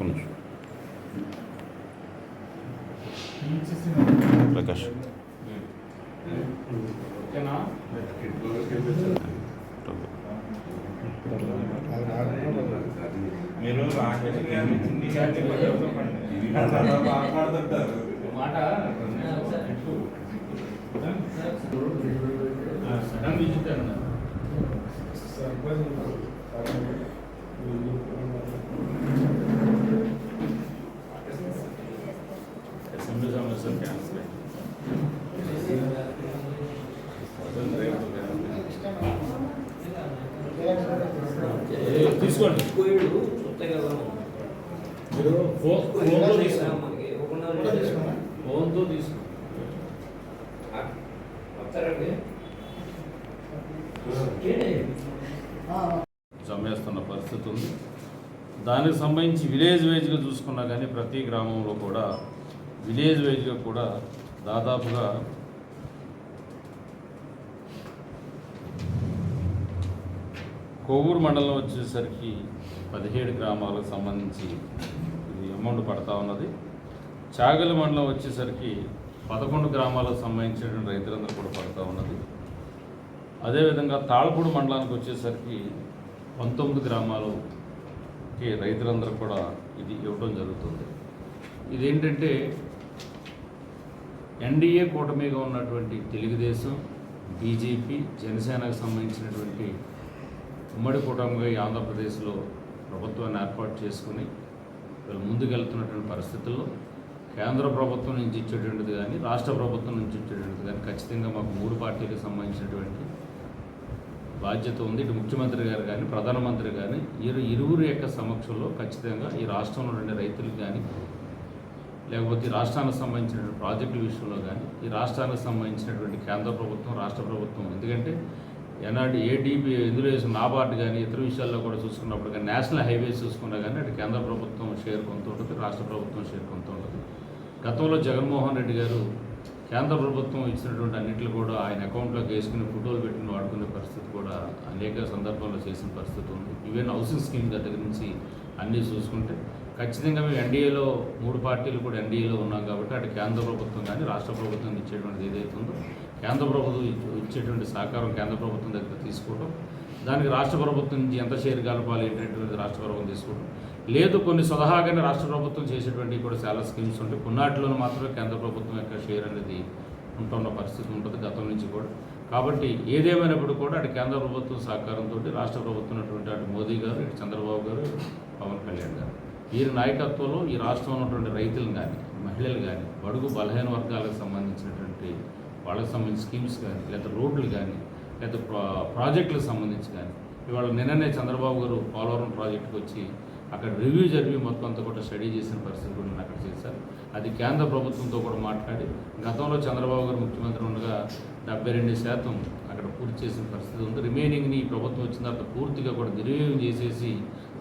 ఒక నిమిషం ప్రకాష్ మీరు. మాట్లాడుతుంటారు మాట సడన్ విజిట్ అన్న తీసుకోండి మీరు ఫోన్తో తీసుకోండి ఫోన్తో తీసుకోండి వస్తారండి పరిస్థితి ఉంది. దానికి సంబంధించి విలేజ్ వైజ్గా చూసుకున్నా కానీ ప్రతి గ్రామంలో కూడా విలేజ్ వైజ్గా కూడా దాదాపుగా కొవ్వూరు మండలం వచ్చేసరికి పదిహేడు గ్రామాలకు సంబంధించి ఇది అమౌంట్ పడతా ఉన్నది. చాగలి మండలం వచ్చేసరికి పదకొండు గ్రామాలకు సంబంధించినటువంటి రైతులందరూ కూడా పడతా ఉన్నది. అదేవిధంగా తాళపూడి మండలానికి వచ్చేసరికి పంతొమ్మిది గ్రామాలకి రైతులందరూ కూడా ఇది ఇవ్వడం జరుగుతుంది. ఇదేంటంటే ఎన్డీఏ కూటమిగా ఉన్నటువంటి తెలుగుదేశం బీజేపీ జనసేనకు సంబంధించినటువంటి ఉమ్మడి కూటమిగా ఈ ఆంధ్రప్రదేశ్లో ప్రభుత్వాన్ని ఏర్పాటు చేసుకుని వీళ్ళు ముందుకెళ్తున్నటువంటి పరిస్థితుల్లో కేంద్ర ప్రభుత్వం నుంచి ఇచ్చేటువంటిది కానీ రాష్ట్ర ప్రభుత్వం నుంచి ఇచ్చేటువంటిది కానీ ఖచ్చితంగా మాకు మూడు పార్టీలకు సంబంధించినటువంటి బాధ్యత ఉంది. ఇటు ముఖ్యమంత్రి గారు కానీ ప్రధానమంత్రి కానీ ఇరు ఇరువురు యొక్క సమక్షంలో ఖచ్చితంగా ఈ రాష్ట్రంలో ఉండే రైతులకు కానీ లేకపోతే రాష్ట్రానికి సంబంధించినటువంటి ప్రాజెక్టుల విషయంలో కానీ ఈ రాష్ట్రానికి సంబంధించినటువంటి కేంద్ర ప్రభుత్వం రాష్ట్ర ప్రభుత్వం. ఎందుకంటే ఎనాటి ఏడీబీ ఎందులో వేసిన నాబార్డు కానీ ఇతర విషయాల్లో కూడా చూసుకున్నప్పుడు కానీ నేషనల్ హైవేస్ చూసుకున్నా కానీ అటు కేంద్ర ప్రభుత్వం షేర్ కొంత ఉంటుంది రాష్ట్ర ప్రభుత్వం షేర్ కొంత ఉంటుంది. గతంలో జగన్మోహన్ రెడ్డి గారు కేంద్ర ప్రభుత్వం ఇచ్చినటువంటి అన్నింటిలో కూడా ఆయన అకౌంట్లోకి వేసుకుని ఫోటోలు పెట్టిన వాడుకునే పరిస్థితి కూడా అనేక సందర్భాల్లో చేసిన పరిస్థితి ఉంది. ఈవెన్ హౌసింగ్ స్కీమ్ దగ్గర నుంచి అన్నీ చూసుకుంటే ఖచ్చితంగా మేము ఎన్డీఏలో మూడు పార్టీలు కూడా ఎన్డీఏలో ఉన్నాం కాబట్టి అటు కేంద్ర ప్రభుత్వం కానీ రాష్ట్ర ప్రభుత్వం ఇచ్చేటువంటిది ఏదైతే ఉందో కేంద్ర ప్రభుత్వం ఇచ్చేటువంటి సహకారం కేంద్ర ప్రభుత్వం దగ్గర తీసుకోవడం దానికి రాష్ట్ర ప్రభుత్వం నుంచి ఎంత షేర్ కలపాలి ఏంటంటే రాష్ట్ర ప్రభుత్వం తీసుకోవడం లేదు కొన్ని స్వతహాగానే రాష్ట్ర ప్రభుత్వం చేసేటువంటి కూడా చాలా స్కీమ్స్ ఉంటాయి. కొన్నాటిలోనూ మాత్రమే కేంద్ర ప్రభుత్వం యొక్క షేర్ అనేది ఉంటున్న పరిస్థితి ఉంటుంది గతం నుంచి కూడా. కాబట్టి ఏదేమైనప్పుడు కూడా అటు కేంద్ర ప్రభుత్వం సహకారంతో రాష్ట్ర ప్రభుత్వం ఉన్నటువంటి అటు మోదీ గారు ఇటు చంద్రబాబు గారు పవన్ కళ్యాణ్ గారు. వీరి నాయకత్వంలో ఈ రాష్ట్రంలో ఉన్నటువంటి రైతులు కానీ మహిళలు కానీ బడుగు బలహీన వర్గాలకు సంబంధించినటువంటి వాళ్ళకి సంబంధించిన స్కీమ్స్ కానీ లేదా రోడ్లు కానీ లేదా ప్రా ప్రాజెక్టులకు సంబంధించి కానీ ఇవాళ నిన్ననే చంద్రబాబు గారు పోలవరం ప్రాజెక్టుకి వచ్చి అక్కడ రివ్యూ జరిపి మొత్తం అంతా కూడా స్టడీ చేసిన పరిస్థితి కూడా నేను అక్కడ చేశారు అది కేంద్ర ప్రభుత్వంతో కూడా మాట్లాడి గతంలో చంద్రబాబు గారు ముఖ్యమంత్రి ఉండగా డెబ్బై రెండు శాతం అక్కడ పూర్తి చేసిన పరిస్థితి ఉంది. రిమైనింగ్ని ప్రభుత్వం వచ్చిన తర్వాత పూర్తిగా కూడా దుర్వినియోగం చేసేసి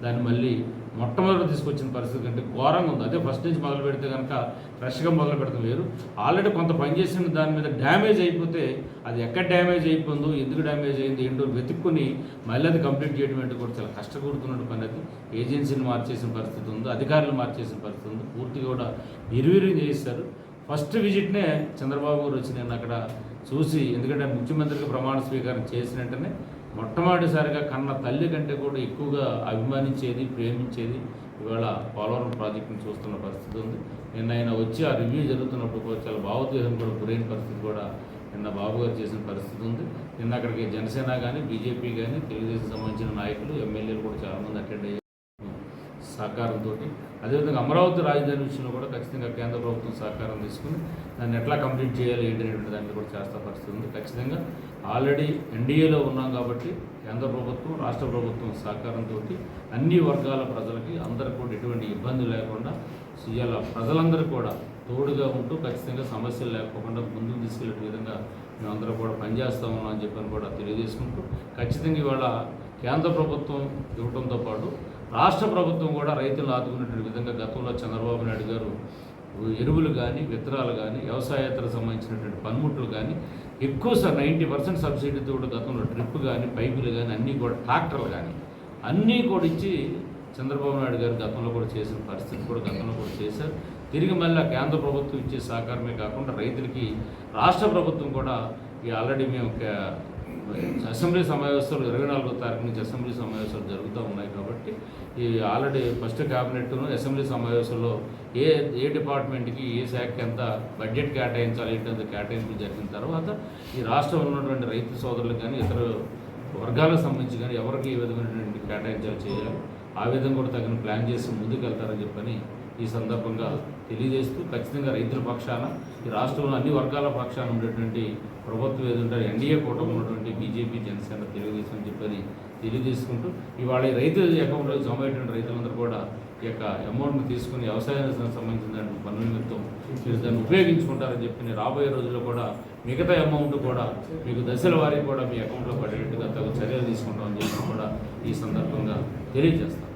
దాన్ని మళ్ళీ మొట్టమొదటి తీసుకొచ్చిన పరిస్థితి కంటే ఘోరంగా ఉంది. అదే ఫస్ట్ నుంచి మొదలు పెడితే కనుక ఫ్రెష్గా మొదలు పెడతాం ఆల్రెడీ కొంత పని చేసిన దాని మీద డ్యామేజ్ అయిపోతే అది ఎక్కడ డ్యామేజ్ అయిపోయిందో ఎందుకు డ్యామేజ్ అయింది ఏంటో వెతుక్కుని మళ్ళీ అది కంప్లీట్ చేయడం అంటే కూడా చాలా కష్టకూడుతున్న పని అది. ఏజెన్సీని మార్చేసిన పరిస్థితి ఉంది అధికారులు మార్చేసిన పరిస్థితి ఉంది. పూర్తిగా కూడా నిర్వీర్యం చేస్తారు ఫస్ట్ విజిట్నే చంద్రబాబు గారు వచ్చి నేను అక్కడ చూసి ఎందుకంటే ముఖ్యమంత్రికి ప్రమాణ స్వీకారం చేసిన వెంటనే మొట్టమొదటిసారిగా కన్న తల్లి కంటే కూడా ఎక్కువగా అభిమానించేది ప్రేమించేది ఇవాళ పోలవరం ప్రాజెక్టును చూస్తున్న పరిస్థితి ఉంది. నిన్న ఆయన వచ్చి ఆ రివ్యూ జరుగుతున్నప్పుడు కూడా చాలా భావోద్వేగం కూడా గురైన పరిస్థితి కూడా నిన్న బాబు గారు చేసిన పరిస్థితి ఉంది. నిన్న అక్కడికి జనసేన కానీ బీజేపీ కానీ తెలుగుదేశం సంబంధించిన నాయకులు ఎమ్మెల్యేలు కూడా చాలామంది అటెండ్ అయ్యారు. సహకారంతో అదేవిధంగా అమరావతి రాజధాని విషయంలో కూడా ఖచ్చితంగా కేంద్ర ప్రభుత్వం సహకారం తీసుకుని దాన్ని ఎట్లా కంప్లీట్ చేయాలి ఏంటి అనేటువంటి దాన్ని కూడా చేస్తా పరిస్థితి ఉంది. ఖచ్చితంగా ఆల్రెడీ ఎన్డీఏలో ఉన్నాం కాబట్టి కేంద్ర ప్రభుత్వం రాష్ట్ర ప్రభుత్వం సహకారంతో అన్ని వర్గాల ప్రజలకి అందరికి కూడా ఎటువంటి ఇబ్బంది లేకుండా ఇవాళ ప్రజలందరూ కూడా తోడుగా ఉంటూ ఖచ్చితంగా సమస్యలు లేకుండా ముందుకు తీసుకెళ్ళే విధంగా మేమందరం కూడా పనిచేస్తా ఉన్నాం అని చెప్పని కూడా తెలియజేసుకుంటూ ఖచ్చితంగా ఇవాళ కేంద్ర ప్రభుత్వం ఇవ్వడంతో పాటు రాష్ట్ర ప్రభుత్వం కూడా రైతులను ఆదుకునేటువంటి విధంగా గతంలో చంద్రబాబు నాయుడు గారు ఎరువులు కానీ విత్తనాలు కానీ వ్యవసాయేతర సంబంధించినటువంటి పనిముట్లు కానీ ఎక్కువ సార్ నైంటీ పర్సెంట్ సబ్సిడీతో కూడా గతంలో డ్రిప్ కానీ పైపులు కానీ అన్నీ కూడా ట్రాక్టర్లు కానీ అన్నీ కూడా ఇచ్చి చంద్రబాబు నాయుడు గారు గతంలో కూడా చేసిన పరిస్థితి కూడా గతంలో కూడా చేశారు. తిరిగి మళ్ళీ కేంద్ర ప్రభుత్వం ఇచ్చే సహకారమే కాకుండా రైతులకి రాష్ట్ర ప్రభుత్వం కూడా ఈ ఆల్రెడీ మేము అసెంబ్లీ సమావేశాలు ఇరవై నాలుగో తారీఖు నుంచి అసెంబ్లీ సమావేశాలు జరుగుతూ ఉన్నాయి కాబట్టి ఈ ఆల్రెడీ ఫస్ట్ క్యాబినెట్ను అసెంబ్లీ సమావేశంలో ఏ ఏ డిపార్ట్మెంట్కి ఏ శాఖకి ఎంత బడ్జెట్ కేటాయించాలి ఏంటంత కేటాయింపులు జరిగిన తర్వాత ఈ రాష్ట్రంలో ఉన్నటువంటి రైతు సోదరులకు కానీ ఇతర వర్గాలకు సంబంధించి కానీ ఎవరికి ఏ విధమైనటువంటి కేటాయించాలి చేయాలి ఆ విధంగా కూడా తగిన ప్లాన్ చేసి ముందుకు వెళ్తారని చెప్పని ఈ సందర్భంగా తెలియజేస్తూ ఖచ్చితంగా రైతుల పక్షాన ఈ రాష్ట్రంలో అన్ని వర్గాల పక్షాన ఉండేటువంటి ప్రభుత్వం ఏదంటే ఎన్డీఏ కూటమి ఉన్నటువంటి బీజేపీ జనసేన తెలుగుదేశం అని చెప్పని తెలియజేసుకుంటూ ఇవాళ ఈ రైతు అకౌంట్లో జమ అయ్యేటువంటి రైతులందరూ కూడా ఈ యొక్క అమౌంట్ని తీసుకుని వ్యవసాయానికి సంబంధించిన పన్ను నిమిత్తం మీరు దాన్ని ఉపయోగించుకుంటారని చెప్పి రాబోయే రోజుల్లో కూడా మిగతా అమౌంట్ కూడా మీకు దశల వారికి కూడా మీ అకౌంట్లో పడేట్టుగా తగు చర్యలు తీసుకుంటామని చెప్పి కూడా ఈ సందర్భంగా తెలియజేస్తాను